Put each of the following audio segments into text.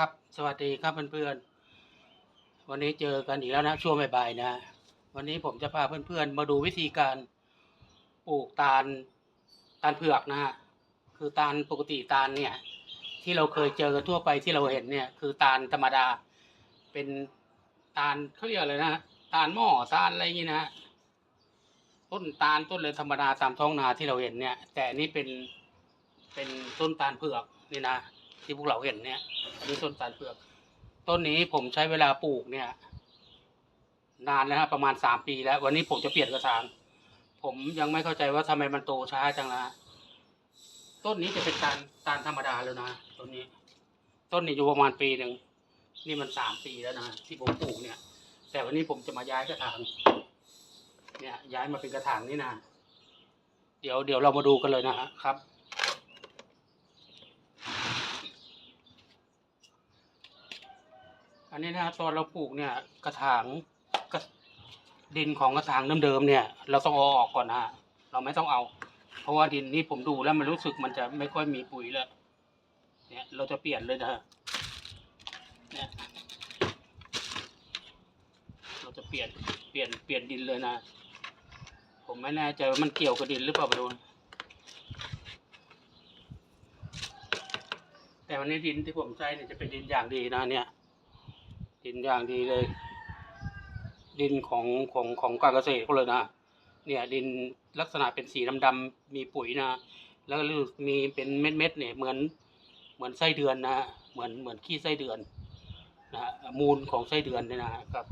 ครับ สวัสดีครับเพื่อนๆ วันนี้เจอกันอีกแล้วนะช่วงบ่ายๆนะ วันนี้ผมจะพาเพื่อนๆ มาดูวิธีการปลูกตาลตาลเผือกนะฮะ คือตาลปกติตาลเนี่ย ที่เราเคยเจอกันทั่วไปที่เราเห็นเนี่ย คือตาลธรรมดา เป็นตาลเขาเรียกอะไรนะตาลหม้อตาลอะไรอย่างนี้นะต้นตาลต้นเลยธรรมดาตามท้องนาที่เราเห็นเนี่ย แต่อันนี้เป็นเป็นต้นตาลเผือกนี่นะ ที่พวกเราเห็นเนี่ยอันนี้ต้นตาลเผือกต้นนี้ผมใช้เวลาปลูกเนี่ย นานแล้วฮะประมาณสามปีแล้ว วันนี้ผมจะเปลี่ยนกระถางผมยังไม่เข้าใจว่าทำไมมันโตช้าจังนะต้นนี้จะเป็นตาลตาลธรรมดาแล้วนะต้นนี้ ต้นนี้อยู่ประมาณปีหนึ่งนี่มันสามปีแล้วนะที่ผมปลูกเนี่ย แต่วันนี้ผมจะมาย้ายกระถางเนี่ยย้ายมาเป็นกระถางนี่นะเดี๋ยวเดี๋ยวเรามาดูกันเลยนะครับ อันนี้นะตอนเราปลูกเนี่ยกระถางกระดินของกระถางเดิมๆเนี่ย เราต้องเอาออกก่อนนะฮะเราไม่ต้องเอา เพราะว่าดินนี่ผมดูแล้วมันรู้สึกมันจะไม่ค่อยมีปุ๋ยแล้วเนี่ยเราจะเปลี่ยนเลยนะฮะเนี่ยเราจะเปลี่ยนเปลี่ยนเปลี่ยนดินเลยนะ ผมไม่แน่ใจว่ามันเกี่ยวกับดินหรือเปล่าไปดูนะแต่วันนี้ดินที่ผมใช้เนี่ยจะเป็นดินอย่างดีนะเนี่ย ดินอย่างดีเลย ดินของของของการเกษตรเขาเลยนะเนี่ยดินลักษณะเป็นสีดำๆมีปุ๋ยนะ แล้วก็มีเป็นเม็ดๆเนี่ยเหมือนเหมือนไส้เดือนนะเหมือนเหมือนขี้ไส้เดือนนะมูลของไส้เดือนเนี่ยนะครับ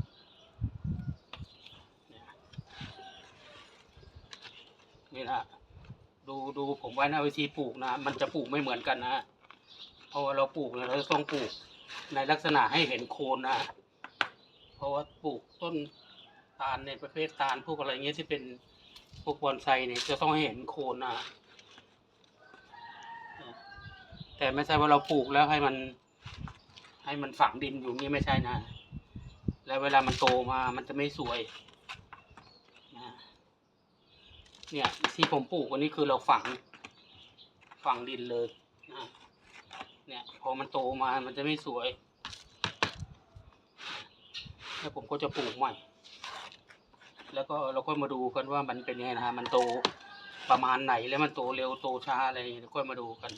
นี่นะดูดูผมไว้นะวิธีปลูกนะ มันจะปลูกไม่เหมือนกันนะเพราะว่าเราปลูกเราต้องปลูก ในลักษณะให้เห็นโคนนะ เพราะว่าปลูกต้นตาลในประเภทตาลพวกอะไรเงี้ยที่เป็นพวกบอนไซเนี่ยจะต้องให้เห็นโคนนะ แต่ไม่ใช่ว่าเราปลูกแล้วให้มัน ให้มันฝังดินอยู่นี่ไม่ใช่นะ แล้วเวลามันโตมามันจะไม่สวยนะเนี่ยที่ผมปลูกวันนี้คือเราฝังฝังดินเลยนะ เนี่ย พอมันโตมามันจะไม่สวย แล้วผมก็จะปลูกใหม่ แล้วก็เราค่อยมาดูกันว่ามันเป็นยังไงนะฮะมันโตประมาณไหนแล้วมันโตเร็วโตช้าอะไรเดี๋ยวค่อยมาดูกัน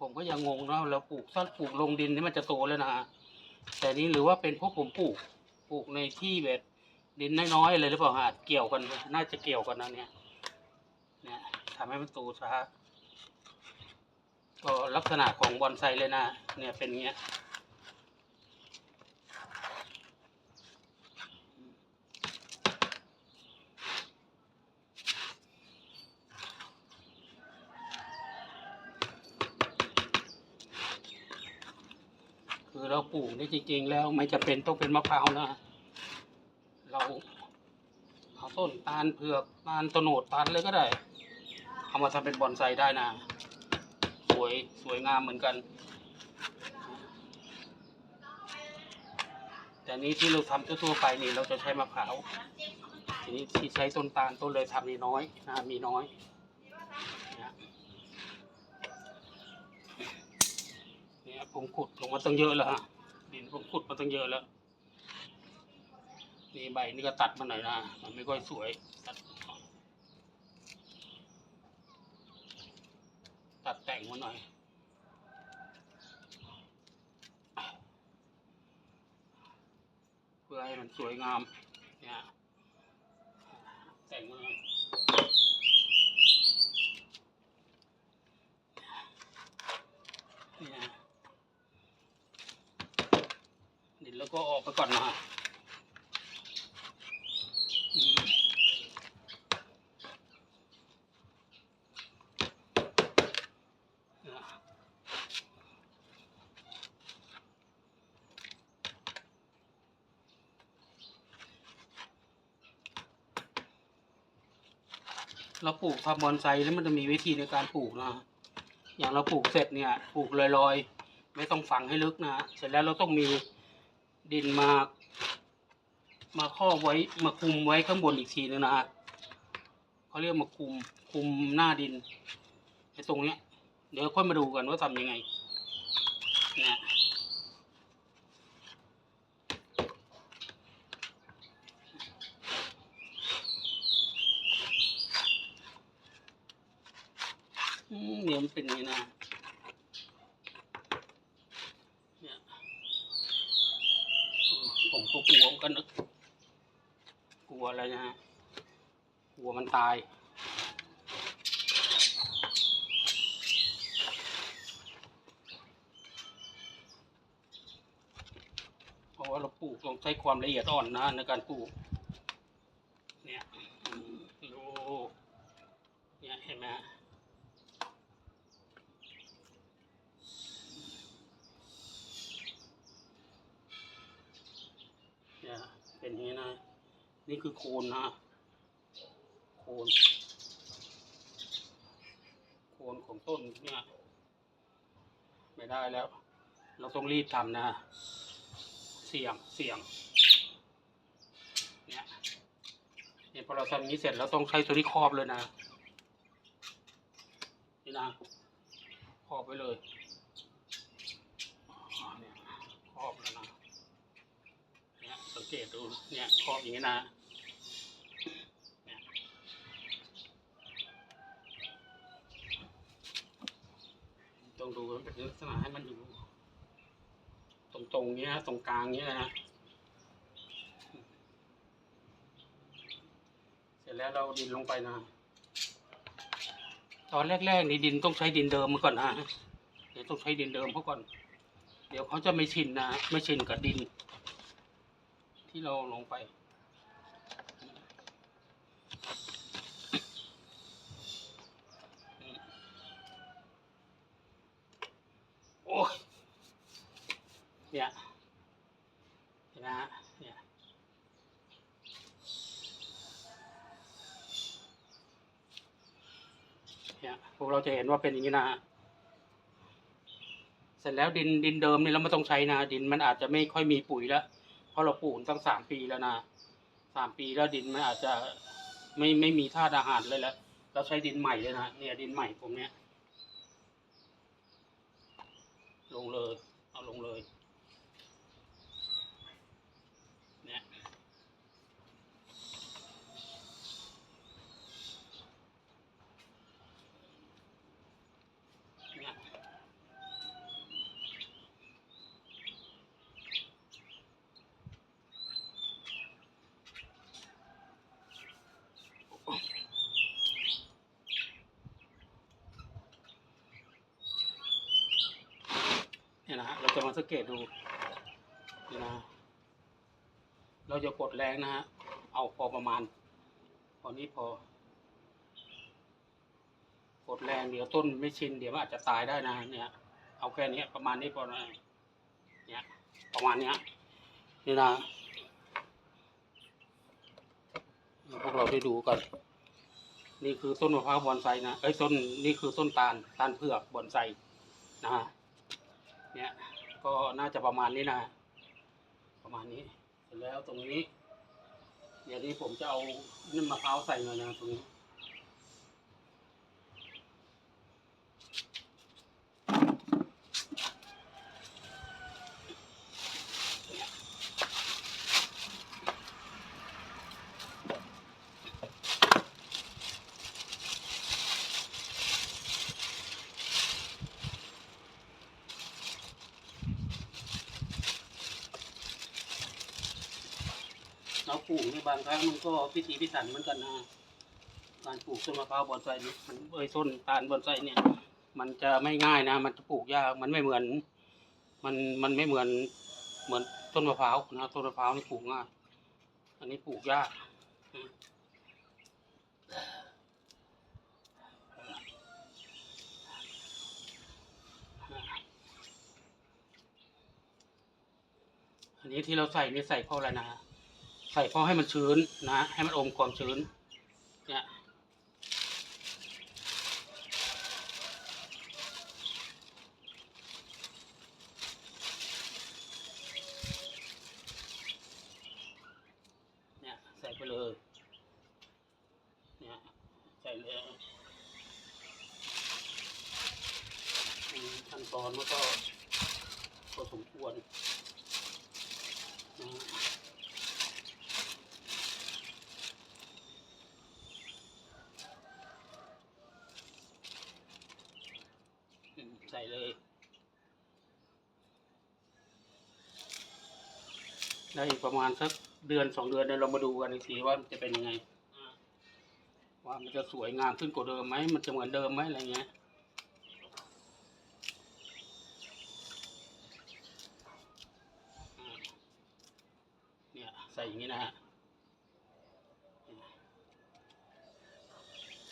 ผมก็ยังงงนะเราปลูกถ้าปลูกลงดินนี่มันจะโตแล้วนะฮะแต่นี้หรือว่าเป็นเพราะผมปลูกปลูกในที่แบบดินน้อยๆเลยหรือเปล่าฮะเกี่ยวกันน่าจะเกี่ยวกันนะเนี่ยเนี่ยทำให้มันโตช้า ก็ลักษณะของบอนไซเลยนะ เนี่ยเป็นเงี้ย คือเราปลูกนี่จริง ๆ แล้วไม่จะเป็นต้องเป็นมะพร้าวนะ เราเอาต้นตาลเผือกตาลโตโนดตาลเลยก็ได้ เอามาทำเป็นบอนไซได้นะ วยสวยงามเหมือนกัน แต่นี้ที่เราทำทั่วๆไปนี่เราจะใช้มะพร้าวทีนี้ที่ใช้ต้นตาลต้นเลยทำนี่น้อยนะมีน้อยเนี่ยผมขุดลงมาตั้งเยอะแล้วฮะดินผมขุดมาตั้งเยอะแล้วนี่ใบนี่ก็ตัดมาหน่อยนะมันไม่ค่อยสวยตัด ตัดแต่งมาหน่อย เพื่อให้มันสวยงาม เนี่ย แต่งมาหน่อยเนี่ยดินแล้วก็ออกไปก่อนนะ เราปลูกทำบอนไซแล้วมันจะมีวิธีในการปลูกนะ อย่างเราปลูกเสร็จเนี่ย ปลูกลอยๆ ไม่ต้องฝังให้ลึกนะ เสร็จแล้วเราต้องมีดินมา มาครอบไว้ มาคุมไว้ข้างบนอีกทีนึงนะฮะเขาเรียกมาคุม คุมหน้าดินไอ้ตรงเนี้ย เดี๋ยวค่อยมาดูกันว่าทำยังไงเนี่ยอืมเดี๋ยวมันเป็นอย่างนี้นะเนี่ยผมก็กลัวกันนะกลัวอะไรนะฮะ กลัวมันตาย เพราะ ว่าเราปลูกต้องใช้ความละเอียดอ่อนนะในการปลูก เนี่ยดูเนี่ยเห็นไหมเนี่ยเป็นอย่างนี้นะ นี่คือโคนนะ โคน โคนของต้นเนี่ย ไม่ได้แล้ว เราต้องรีบทำนะ เสี่ยงเสี่ยงเนี่ยเนี่ยพอเราทำนี้เสร็จเราต้องใช้ตัวนี้ครอบเลยนะนี่นะครอบไว้เลยเนี่ยครอบแล้วนะเนี่ยสังเกตดูเนี่ยครอบอย่างนี้นะต้องดูมันเป็นลักษณะให้มันอยู่ ตรงเนี้ยตรงกลางเนี้ยนะเสร็จแล้วเราดินลงไปนะ ตอนแรกๆในดินต้องใช้ดินเดิมมาก่อนนะเดี๋ยวต้องใช้ดินเดิมเขาก่อน เดี๋ยวเขาจะไม่ชินนะไม่ชินกับดิน ที่เราลงไปโอ้ เนี่ยเห็นไหมฮะเนี่ยเนี่ยพวกเราจะเห็นว่าเป็นอย่างนี้นะฮะเสร็จแล้วดินดินเดิมเนี่ยเราไม่ต้องใช้นะดินมันอาจจะไม่ค่อยมีปุ๋ยแล้วเพราะเราปลูกตั้งสามปีแล้วนะสามปีแล้วดินมันอาจจะไม่ไม่มีธาตุอาหารเลยแล้วเราใช้ดินใหม่เลยนะเนี่ยดินใหม่ผมเนี่ยลงเลย เอาลงเลยเนี่ย เนี่ย เราจะมาสังเกตดูนี่นะ เราจะกดแรงนะฮะ เอาพอประมาณ พอนี้พอ กดแรงเดี๋ยวต้นไม่ชินเดี๋ยวอาจจะตายได้นะเนี่ย เอาแค่นี้ประมาณนี้พอนะเนี่ยประมาณนี้นี่นะพวกเราได้ดูกัน นี่คือต้นมะพร้าวบอนไซนะ เอ้ยต้นนี่คือต้นตาลตาลเผือกบอนไซนะฮะเนี่ย ก็น่าจะประมาณนี้นะ ประมาณนี้เสร็จแล้วตรงนี้ เดี๋ยวนี้ผมจะเอาน้ำมะพร้าวใส่หน่อยนะตรงนี้ ลูกในบางครั้งมันก็พิถีพิถันเหมือนกันนะการปลูกต้นมะพร้าวบอนไซนี่มันเอ้ยต้นตาลบอนไซเนี่ย มันจะไม่ง่ายนะ มันจะปลูกยากมันไม่เหมือน มันมันไม่เหมือนเหมือนต้นมะพร้าวนะต้นมะพร้าวนี่ปลูกง่ายอันนี้ปลูกยากอันนี้ที่เราใส่นี่ใส่เพราะอะไรนะ ใส่เพราะให้มันชื้นนะให้มันอมความชื้นเนี่ยเนี่ยใส่ไปเลยเนี่ยใส่เลยทันตอนมันก็พอสมควรนะอืมใส่เลย แล้วอีกประมาณสักเดือนสองเดือนเดี๋ยวเรามาดูกันอีกทีว่ามันจะเป็นยังไงอ่าว่ามันจะสวยงามขึ้นกว่าเดิมไหมมันจะเหมือนเดิมไหมอะไรเงี้ยอ่าเนี่ยใส่อย่างนี้นะฮะ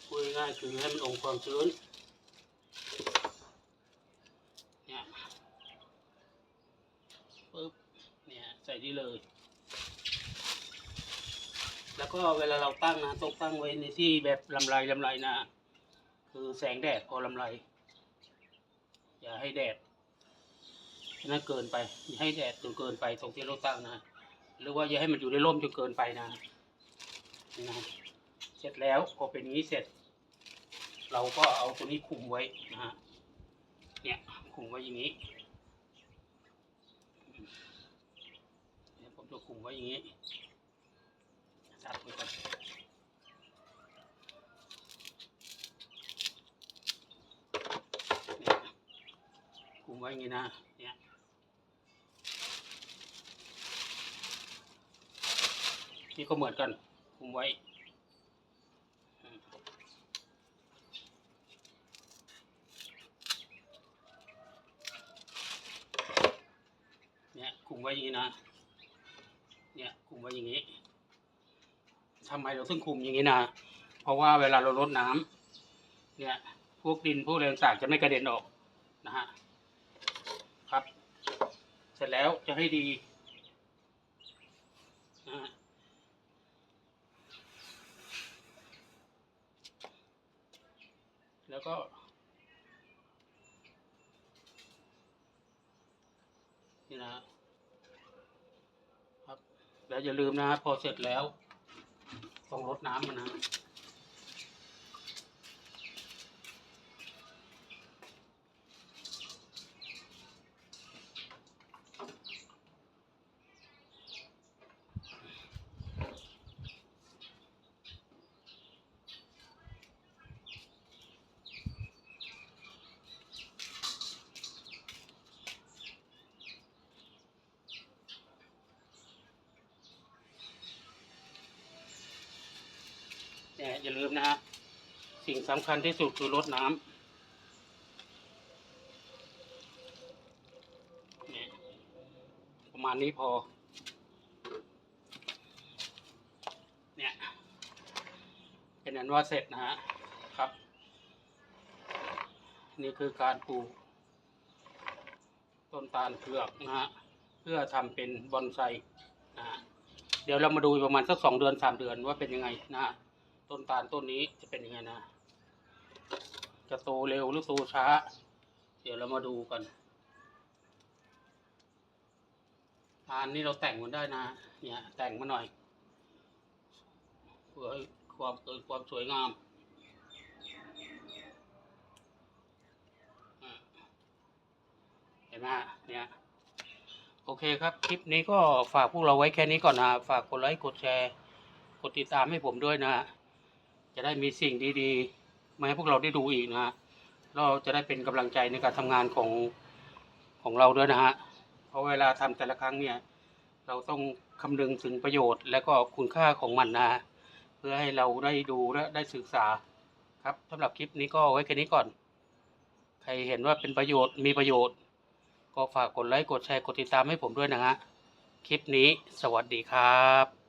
พูดง่ายๆคือให้มันองค์ความชื้นเนี่ยปึ๊บ เนี่ยใส่ที่เลย แล้วก็เวลาเราตั้งนะต้องตั้งไว้ในที่แบบลำไรลำไรนะ คือแสงแดดพอลำไร อย่าให้แดดนั่นเกินไปอย่าให้แดดจนเกินไปตรงที่เราตั้งนะ หรือว่าอย่าให้มันอยู่ในร่มจนเกินไปนะนะเสร็จแล้วพอเป็นอย่างนี้เสร็จ เราก็เอาตัวนี้คุมไว้นะฮะเนี่ยคุมไว้อย่างนี้ เดี๋ยวผมจะคุมไว้อย่างนี้จับไว้ก่อนคุมไว้อย่างนี้นะเนี่ยนี่ก็เหมือนกันคุมไว้เนี่ยคุมไว้อย่างนี้นะ เนี่ยคุมไว้อย่างนี้ทำไมเราถึงคุมอย่างนี้นะเพราะว่าเวลาเราลดน้ำเนี่ย พวกดินพวกแรงต่างๆจะไม่กระเด็นออกนะฮะครับ เสร็จแล้วจะให้ดีนะฮะแล้วก็นี่นะ อย่าลืมนะพอเสร็จแล้วต้องรดน้ำมันนะ เนี่ยอย่าลืมนะฮะสิ่งสำคัญที่สุดคือรดน้ำนี่ประมาณนี้พอ เนี่ยเป็นนั้นว่าเสร็จนะฮะครับ นี่คือการปลูกต้นตาลเผือกนะฮะเพื่อทำเป็นบอนไซนะฮะเดี๋ยวเรามาดูประมาณสักสองเดือนสามเดือนว่าเป็นยังไงนะฮะ ต้นตาลต้นนี้จะเป็นยังไงนะ จะโตเร็วหรือโตช้า เดี๋ยวเรามาดูกันตาลนี่เราแต่งมันได้นะ เนี่ย แต่งมาหน่อยเพื่อให้ความเกิดความสวยงามเห็นไหมฮะเนี่ยโอเคครับ คลิปนี้ก็ฝากพวกเราไว้แค่นี้ก่อนนะ ฝากกดไลค์ กดแชร์ กดติดตามให้ผมด้วยนะ จะได้มีสิ่งดีๆ มาให้พวกเราได้ดูอีกนะฮะเราจะได้เป็นกำลังใจในการทำงานของของเราด้วยนะฮะเพราะเวลาทำแต่ละครั้งเนี่ย เราต้องคำนึงถึงประโยชน์ และก็คุณค่าของมันนะฮะเพื่อให้เราได้ดูและได้ศึกษาครับสำหรับคลิปนี้ก็ไว้แค่นี้ก่อน ใครเห็นว่าเป็นประโยชน์มีประโยชน์ ก็ฝากกดไลค์กดแชร์กดติดตามให้ผมด้วยนะฮะคลิปนี้สวัสดีครับ